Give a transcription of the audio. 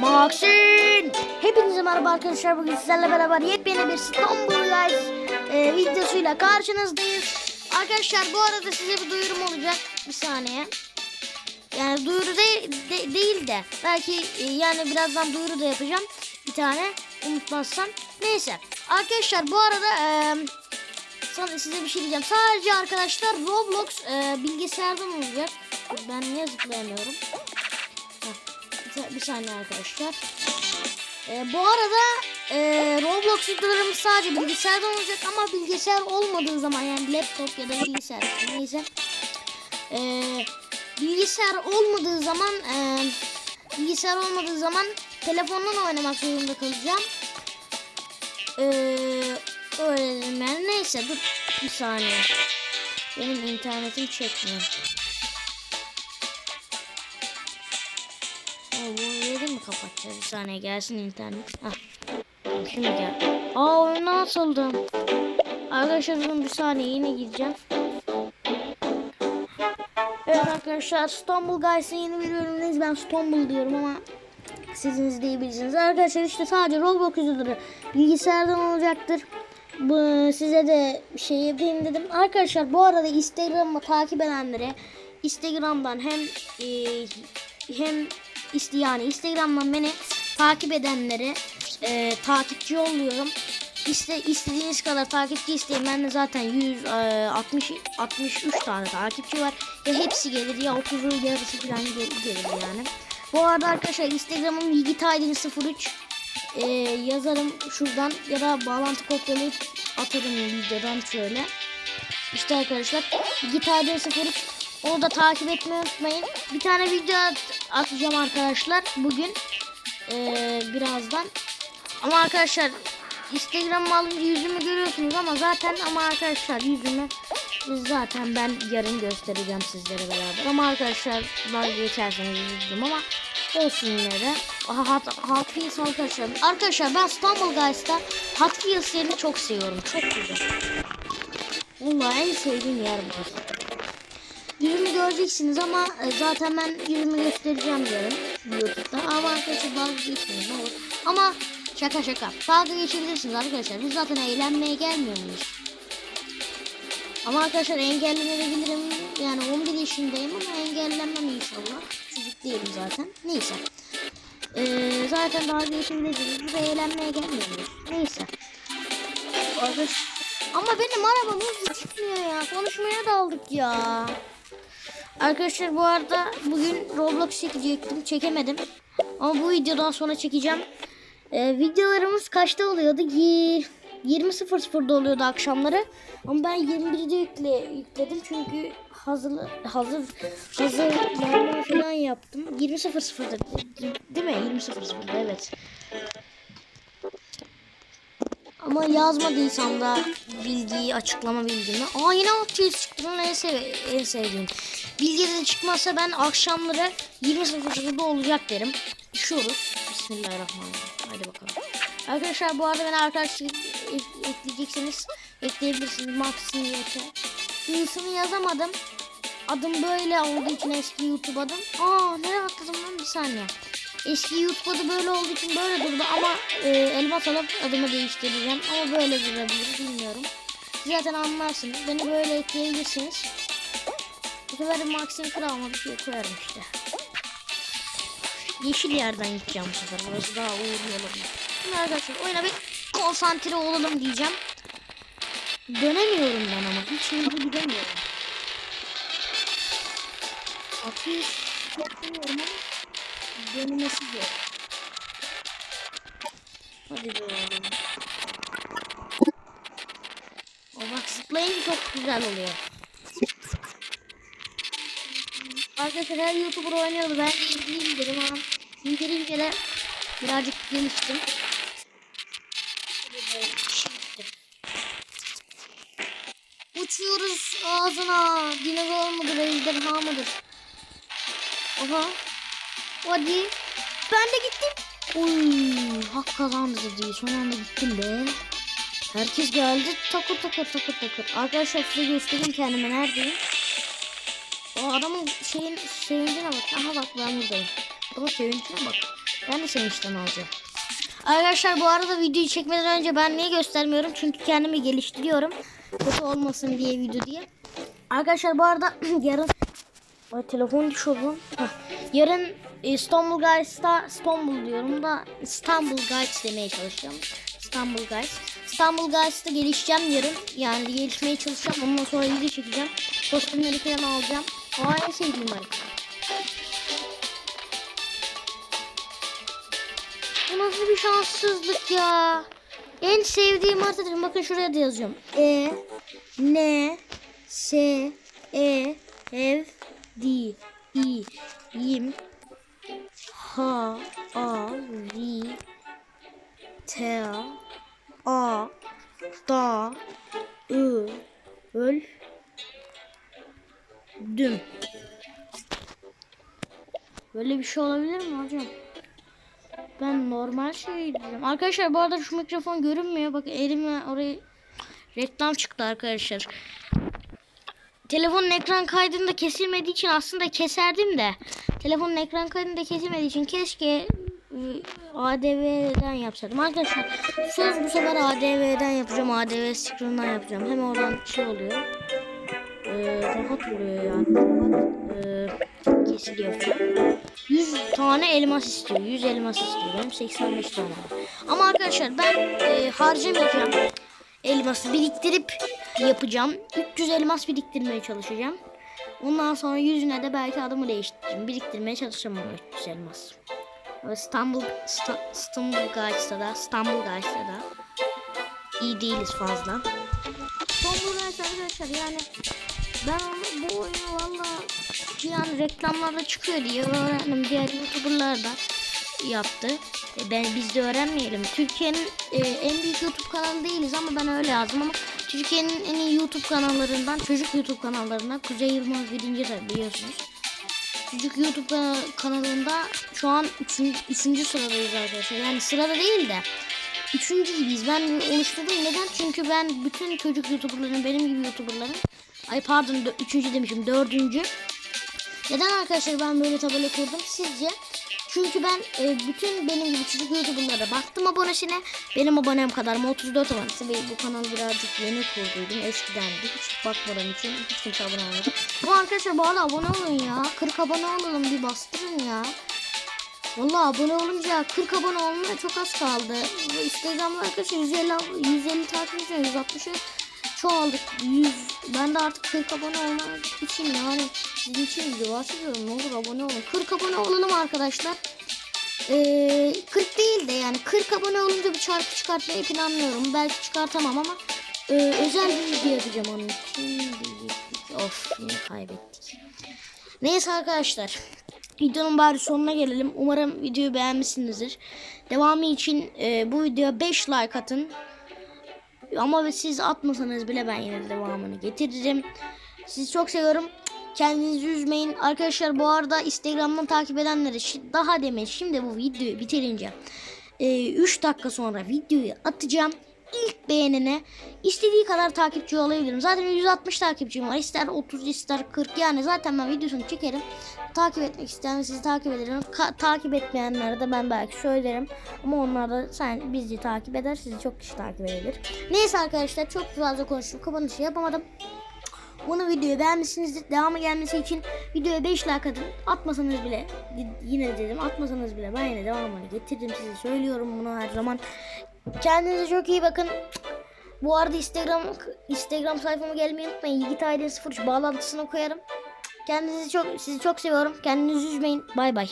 Maxin. Hepinize merhaba arkadaşlar. Bugün sizlerle beraber yepyeni bir İstanbul Guys e, videosuyla karşınızdayız. Arkadaşlar bu arada size bir duyurum olacak. Bir saniye. Yani duyuru de, de- değil de belki e, yani birazdan duyuru da yapacağım. Bir tane unutmazsam. Neyse. Arkadaşlar bu arada e, sana size bir şey diyeceğim. Sadece arkadaşlar Roblox e, bilgisayardan olacak. Ben niye zıplayamıyorum? Bir, saniye arkadaşlar. E, bu arada e, Roblox videolarımız sadece bilgisayardan olacak ama bilgisayar olmadığı zaman yani laptop ya da bilgisayar neyse. E, bilgisayar olmadığı zaman e, bilgisayar olmadığı zaman telefondan oynamak zorunda kalacağım. Ee, öyle dedim yani. Neyse dur bir saniye. Benim internetim çekmiyor. Kapatacağız? Bir saniye gelsin internet. Hah. Şimdi gel. Aa oyuna atıldım. Arkadaşlar durun bir saniye yine gireceğim. Evet arkadaşlar İstanbul Guys'ın yeni bir bölümündeyiz. Ben İstanbul diyorum ama siziniz diyebilirsiniz. Arkadaşlar işte sadece Roblox videoları bilgisayardan olacaktır. Bu, size de şey yapayım dedim. Arkadaşlar bu arada Instagram'ı takip edenlere Instagram'dan hem e, hem işte yani Instagram'dan beni takip edenlere e, takipçi oluyorum. İste, istediğiniz kadar takipçi isteyin. Ben de zaten 100 e, 60 63 tane takipçi var. Ya hepsi gelir ya 30'u yarısı falan gelir, yani. Bu arada arkadaşlar Instagram'ım Yiğitaydın03 ee, yazarım şuradan ya da bağlantı kopyalayıp atarım videodan şöyle. İşte arkadaşlar Yiğitaydın03 onu da takip etmeyi unutmayın. Bir tane video at- atacağım arkadaşlar bugün ee, birazdan. Ama arkadaşlar Instagram'ı alınca yüzümü görüyorsunuz ama zaten ama arkadaşlar yüzümü zaten ben yarın göstereceğim sizlere beraber. Ama arkadaşlar dalga geçerseniz üzüldüm ama olsun yine de. Hot, Wheels arkadaşlar. Arkadaşlar ben İstanbul Guys'ta Hot Wheels yerini çok seviyorum. Çok güzel. Vallahi en sevdiğim yer burası. Yüzümü göreceksiniz ama e, zaten ben yüzümü göstereceğim yarın YouTube'da. Ama arkadaşlar dalga geçmeyin ne olur. Ama şaka şaka. Dalga geçebilirsiniz arkadaşlar. Biz zaten eğlenmeye gelmiyor muyuz? Ama arkadaşlar engellenebilirim. Yani 11 yaşındayım ama engellenmem inşallah. Çocuk değilim zaten. Neyse. Ee, zaten dalga geçebilirsiniz. Biz eğlenmeye gelmiyoruz. Neyse. Arkadaş... Ama benim arabam hızlı çıkmıyor ya. Konuşmaya daldık ya. Arkadaşlar bu arada bugün Roblox çekecektim. Çekemedim. Ama bu videodan sonra çekeceğim. Ee, videolarımız kaçta oluyordu? Yi- 20.00'da oluyordu akşamları. Ama ben 21'de yükle, yükledim çünkü hazır hazır hazırlanma falan yaptım. 20.00'da değil mi? 20.00'da evet. Ama yazmadıysam da bilgiyi, açıklama bilgimi. Aa yine Outfield çıktı. Lan en, sev en sevdiğim. Bilgi de çıkmazsa ben akşamları 20.00'da olacak derim. Düşüyoruz. Bismillahirrahmanirrahim. Hadi bakalım. Arkadaşlar bu arada beni arkadaşlık ek- ekleyecekseniz ekleyebilirsiniz. Maxim yeter. İsmini yazamadım. Adım böyle olduğu için eski YouTube adım. Aa nereye atladım lan bir saniye. Eski YouTube adı böyle olduğu için böyle durdu ama e, elmas alıp adımı değiştireceğim. Ama böyle durabilir bilmiyorum. Zaten anlarsınız. Beni böyle ekleyebilirsiniz. Bu sefer Maxim Kral'ıma bir şey koyarım işte. Yeşil yerden gideceğim bu sefer. Burası daha uğurlu olabilir. Şimdi arkadaşlar oyuna bir konsantre olalım diyeceğim. Dönemiyorum ben ama. Hiç hızlı gidemiyorum. Yapıyorum ama dönmesi zor. Hadi be oğlum. O bak zıplayınca çok güzel oluyor. Arkadaşlar her YouTuber oynuyordu. Ben de izleyeyim dedim ama indirince de birazcık geliştim. Uçuyoruz ağzına. Dinozor mudur, ejderha mıdır? Oha. Hadi. Ben de gittim. Oy, hak kazandı dedi. Son anda gittim be. Herkes geldi. Takır takır takır takır. Arkadaşlar size göstereyim kendime neredeyim. O adamın şeyin sevincine bak. Aha bak ben buradayım. Ama sevincine bak. Ben de sevinçten alacağım. Arkadaşlar bu arada videoyu çekmeden önce ben niye göstermiyorum? Çünkü kendimi geliştiriyorum. Kötü olmasın diye video diye. Arkadaşlar bu arada yarın Ay telefon düşürdüm. Heh. Yarın İstanbul Guys'ta İstanbul diyorum da İstanbul Guys demeye çalışacağım. İstanbul Guys. İstanbul Guys'ta gelişeceğim yarın. Yani gelişmeye çalışacağım. Ondan sonra video çekeceğim. Kostümleri falan alacağım. O en sevdiğim harita. Bu nasıl bir şanssızlık ya. En sevdiğim haritadır. Bakın şuraya da yazıyorum. E N S E Ev Di İ Yim Ha A Ri T A Da Ü Öl Düm Böyle bir şey olabilir mi hocam? Ben normal şey diyeceğim. Arkadaşlar bu arada şu mikrofon görünmüyor. Bakın elime orayı reklam çıktı arkadaşlar. Telefonun ekran kaydında kesilmediği için aslında keserdim de. Telefonun ekran kaydında kesilmediği için keşke ADV'den yapsaydım. Arkadaşlar söz bu sefer ADV'den yapacağım. ADV screen'dan yapacağım. Hem oradan şey oluyor. Ee, rahat oluyor yani. Rahat, ee, kesiliyor falan. 100 tane elmas istiyor. 100 elmas istiyor. Benim 85 tane. Ama arkadaşlar ben e, harcamayacağım. Elması biriktirip yapacağım. 300 elmas biriktirmeye çalışacağım. Ondan sonra yüzüne de belki adımı değiştireceğim. Biriktirmeye çalışacağım ama 300 elmas. İstanbul, Sta- İstanbul Guys'ta da, İstanbul Guys'ta da iyi değiliz fazla. İstanbul Guys arkadaşlar yani ben bu oyunu valla yani reklamlarda çıkıyor diye öğrendim. Diğer YouTuber'lar da yaptı. E, Ben biz de öğrenmeyelim. Türkiye'nin e, en büyük YouTube kanalı değiliz ama ben öyle yazdım ama Türkiye'nin en iyi YouTube kanallarından, çocuk YouTube kanallarından Kuzey Yılmaz birinci de biliyorsunuz. Çocuk YouTube kana- kanalında şu an üçüncü, üçüncü sıradayız arkadaşlar. Yani sırada değil de üçüncü gibiyiz. Ben oluşturdum. Neden? Çünkü ben bütün çocuk YouTuber'ların, benim gibi YouTuber'ların Ay pardon üçüncü demişim dördüncü. Neden arkadaşlar ben böyle tabela kurdum sizce? Çünkü ben e, bütün benim gibi çocuk YouTuber'lara baktım abonesine. Benim abonem kadar mı 34 abonesi ve bu kanalı birazcık yeni kurduydum. Eskidendi. Hiç bakmadığım için hiç kimse abone olmadı. Ama arkadaşlar bu arada abone olun ya. 40 abone olalım bir bastırın ya. Vallahi abone olunca 40 abone olmaya çok az kaldı. Bu Instagram'da arkadaşlar 150, ab- 150 takipçi 160'ı çoğaldık. 100. Ben de artık 40 abone olmak için yani sizin için video bahsediyorum. Ne olur abone olun. 40 abone olalım arkadaşlar. Ee, 40 değil de yani 40 abone olunca bir çarpı çıkartmayı planlıyorum. Belki çıkartamam ama e, özel bir video yapacağım onun için. Of yine kaybettik. Neyse arkadaşlar. Videonun bari sonuna gelelim. Umarım videoyu beğenmişsinizdir. Devamı için e, bu videoya 5 like atın. Ama siz atmasanız bile ben yine de devamını getiririm. Sizi çok seviyorum. Kendinizi üzmeyin. Arkadaşlar bu arada Instagram'dan takip edenlere daha demin şimdi bu videoyu bitirince 3 dakika sonra videoyu atacağım. İlk beğenine istediği kadar takipçi olabilirim. Zaten 160 takipçim var. İster 30 ister 40 yani zaten ben videosunu çekerim. Takip etmek isteyen sizi takip ederim. Ka- takip etmeyenlere de ben belki söylerim. Ama onlar da sen bizi takip eder. Sizi çok kişi takip edebilir. Neyse arkadaşlar çok fazla konuştum. Kapanışı yapamadım. Bunu videoyu beğenmişsinizdir. Devamı gelmesi için videoya 5 like atın. Atmasanız bile yine dedim atmasanız bile ben yine devamını getirdim size söylüyorum bunu her zaman. Kendinize çok iyi bakın. Bu arada Instagram Instagram sayfama gelmeyi unutmayın. Yiğit Aydın 03 bağlantısını koyarım. Kendinizi çok sizi çok seviyorum. Kendinizi üzmeyin. Bay bay.